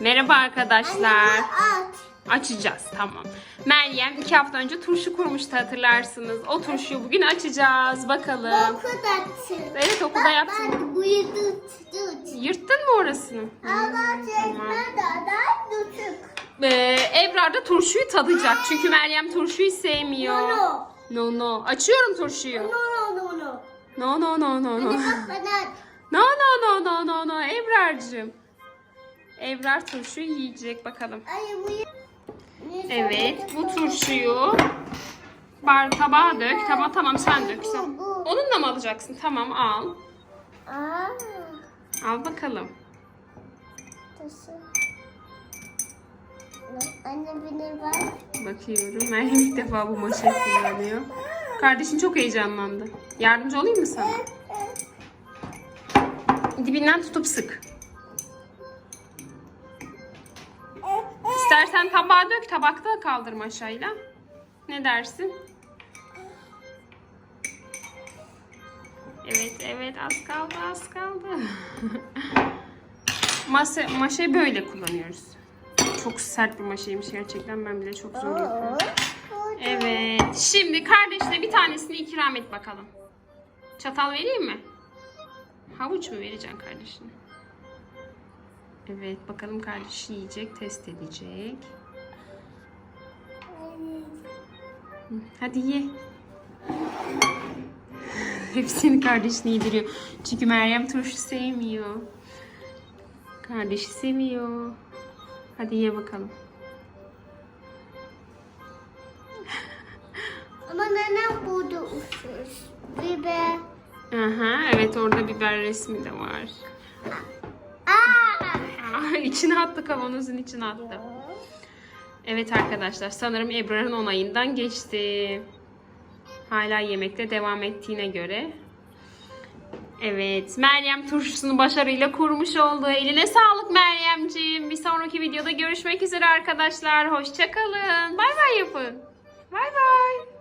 Merhaba arkadaşlar. At. Açacağız tamam. Meryem iki hafta önce turşu kurmuştu hatırlarsınız. O turşuyu bugün açacağız. Bakalım. Okul atsın. Evet okulda yaptım. Bak tut. Yırttın mı orasını? Allah da tutuk. Ee, Ebrar da turşuyu tadacak. Çünkü Meryem turşuyu sevmiyor. No. No no. Açıyorum turşuyu. No no no no. No no no no no. No no no no no no Ebrar'cığım. Ebrar turşuyu yiyecek bakalım. Evet bu turşuyu bar tabağa dök. Tamam tamam sen dök sen. Onunla mı alacaksın? Tamam al. Al bakalım. Anne beni bak. Bakıyorum. Meryem ilk defa bu maşayı kullanıyor. Kardeşin çok heyecanlandı. Yardımcı olayım mı sana? Dibinden tutup sık. İstersen tabağa dök. Tabakta kaldır maşayla. Ne dersin? Evet evet az kaldı az kaldı. Masa, maşayı böyle kullanıyoruz. Çok sert bir maşaymış gerçekten ben bile çok zor yapıyorum. Evet. Şimdi kardeşine bir tanesini ikram et bakalım. Çatal vereyim mi? Havuç mu vereceksin kardeşine? Evet bakalım kardeşi yiyecek, test edecek. Hadi ye. Hepsini kardeşine yediriyor. Çünkü Meryem turşu sevmiyor. Kardeşi seviyor. Hadi ye bakalım. Ama neden burada uçuş? Biber. Aha, evet orada biber resmi de var. İçine attı kavanozun içine attı. Evet arkadaşlar sanırım Ebrar'ın onayından geçti. Hala yemekte devam ettiğine göre. Evet Meryem turşusunu başarıyla kurmuş oldu. Eline sağlık Meryemciğim. Bir sonraki videoda görüşmek üzere arkadaşlar. Hoşçakalın. Bay bay yapın. Bay bay.